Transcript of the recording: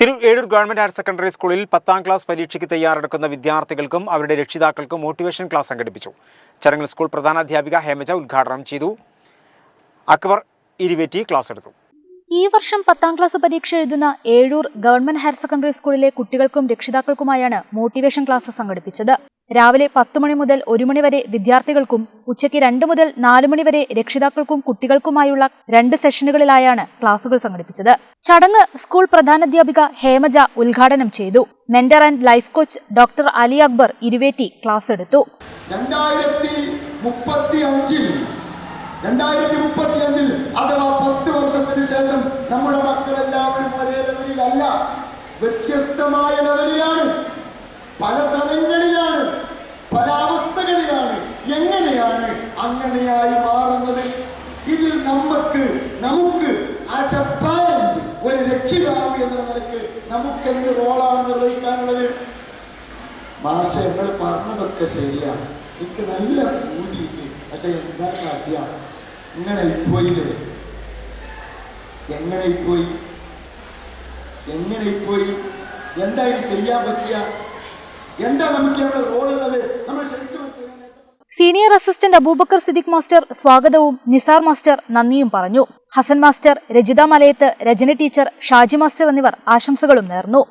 തിരു Ezhur government higher secondary സ്കൂളിൽ പത്താം ക്ലാസ് പരീക്ഷയ്ക്ക് തയ്യാറെടുക്കുന്ന വിദ്യാർത്ഥികൾക്കും അവരുടെ രക്ഷിതാക്കൾക്കും മോട്ടിവേഷൻ ക്ലാസ് സംഘടിപ്പിച്ചു. ചടങ്ങിൽ സ്കൂൾ പ്രധാനാധ്യാപിക ഹേമജ ഉദ്ഘാടനം ചെയ്തു. അക്ബർ ഇരുവേറ്റി ക്ലാസ് എടുത്തു. ഈ വർഷം പത്താം ക്ലാസ് പരീക്ഷ എഴുതുന്ന ഏഴൂർ ഗവൺമെന്റ് ഹയർ സെക്കൻഡറി സ്കൂളിലെ കുട്ടികൾക്കും രക്ഷിതാക്കൾക്കുമായാണ് മോട്ടിവേഷൻ ക്ലാസ് സംഘടിപ്പിച്ചത്. രാവിലെ പത്ത് മണി മുതൽ ഒരു മണി വരെ വിദ്യാർത്ഥികൾക്കും ഉച്ചയ്ക്ക് രണ്ട് മുതൽ നാല് മണി വരെ രക്ഷിതാക്കൾക്കും കുട്ടികൾക്കുമായുള്ള രണ്ട് സെഷനുകളിലായാണ് ക്ലാസുകൾ സംഘടിപ്പിച്ചത്. ചടങ്ങ് സ്കൂൾ പ്രധാനാധ്യാപിക ഹേമജ ഉദ്ഘാടനം ചെയ്തു. Mentor and life coach doctor Ali Akbar Iruvetti class എടുത്തു. രണ്ടായിരത്തി ശേഷം നമ്മുടെ വ്യത്യസ്തമായ ലെവലിലാണ് പല തലങ്ങളിലാണ് അങ്ങനെയായി മാറുന്നത്. ഇതിൽ നമുക്ക് നമുക്ക് ആസ് ഒരു രക്ഷിതാവ് എന്ന നിലയ്ക്ക് നമുക്ക് എന്ത് റോളാണ് നിർവഹിക്കാനുള്ളത് മാഷ ഞങ്ങൾ പറഞ്ഞതൊക്കെ ശരിയാണ് എനിക്ക് നല്ല പൂതിയുണ്ട്. പക്ഷെ എന്താ കാട്ടിയ? ഇങ്ങനെ ഇപ്പോയില്ലേ? എങ്ങനെ ഇപ്പോയി? എങ്ങനെ ഇപ്പോയി? എന്താ ഇത് ചെയ്യാൻ പറ്റിയ? എന്താ നമുക്ക് അവിടെ റോളുള്ളത്? നമ്മൾ senior assistant Abubakar Siddique master സ്വാഗതവും നിസാർ മാസ്റ്റർ നന്ദിയും പറഞ്ഞു. Hasan master Rajitha Malayath Rajana teacher Shaji master എന്നിവർ ആശംസകളും നേർന്നു.